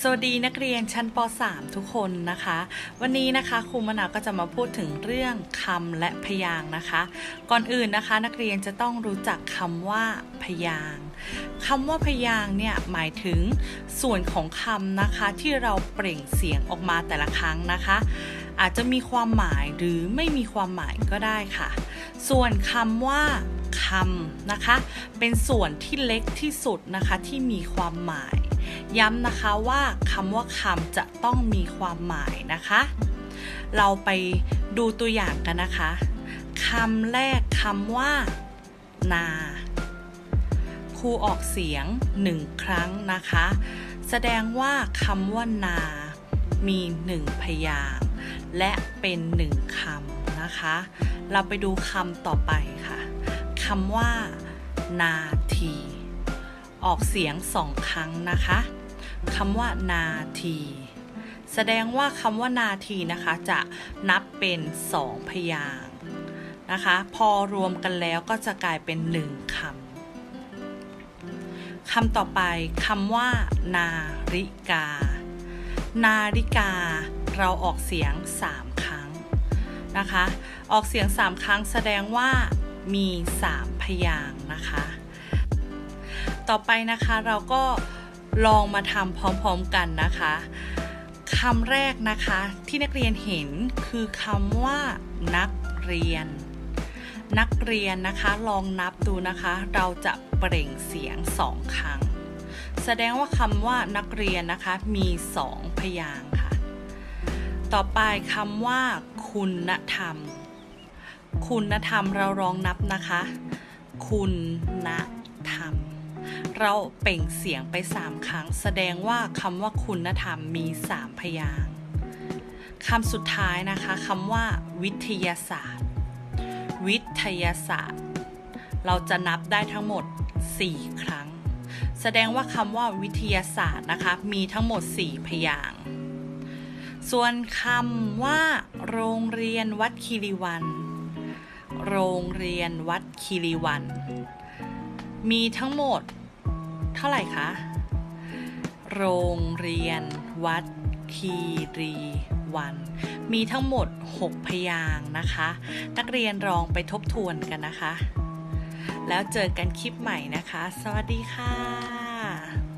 สวัสดีนักเรียนชั้นป .3 ทุกคนนะคะ วันนี้นะคะครูมะนาวก็จะมาพูดถึงเรื่องคำและพยางนะคะ ก่อนอื่นนะคะ นักเรียนจะต้องรู้จักคำว่าพยางคำว่าพยางเนี่ยหมายถึงส่วนของคำนะคะที่เราเปล่งเสียงออกมาแต่ละครั้งนะคะ อาจจะมีความหมายหรือไม่มีความหมายก็ได้ค่ะ ส่วนคำว่าคำนะคะ เป็นส่วนที่เล็กที่สุดนะคะที่มีความหมาย ย้ำนะคะว่าคำว่าคำจะต้องมีความหมายนะคะ เราไปดูตัวอย่างกันนะคะคำแรกคำว่า นาครูออกเสียงหนึ่งครั้งนะคะ แสดงว่าคำว่านา มีหนึ่งพยางและเป็นหนึ่งคำนะคะ เราไปดูคำต่อไปค่ะคำว่า นาที ออกเสียงสองครั้งนะคะคำว่านาที แสดงว่าคำว่านาทีนะคะ จะนับเป็นสองพยางนะคะ พอรวมกันแล้วก็จะกลายเป็นหนึ่งคำคำต่อไปคำว่า นาฬิกา นาฬิกา เราออกเสียงสามครั้งนะคะ ออกเสียงสามครั้งแสดงว่ามีสามพยางนะคะ ต่อไปนะคะเราก็ลองมาทำพร้อมๆกันนะคะคำแรกนะคะที่นักเรียนเห็นคือคำว่า นักเรียน นักเรียนนะคะลองนับดูนะคะ เราจะเปล่งเสียงสองครั้ง แสดงว่าคำว่านักเรียนนะคะมีสองพยางค์ค่ะ ต่อไปคำว่า คุณธรรม คุณธรรมเราลองนับนะคะ คุณธรรม เราเปล่งเสียงไป 3 ครั้ง แสดงว่าคำว่าคุณธรรมมี 3 พยางค์คำสุดท้ายนะคะคำว่า วิทยาศาสตร์ วิทยาศาสตร์ เราจะนับได้ทั้งหมด 4 ครั้ง แสดงว่าคำว่าวิทยาศาสตร์นะคะมีทั้งหมด 4 พยางค์ส่วนคำว่า โรงเรียนวัดคีรีวัน โรงเรียนวัดคีรีวัน มีทั้งหมด เท่าไหร่คะ โรงเรียน วัด คีรีวัน มีทั้งหมด 6 พยางนะคะ นักเรียนลองไปทบทวนกันนะคะ แล้วเจอกันคลิปใหม่นะคะ สวัสดีค่ะ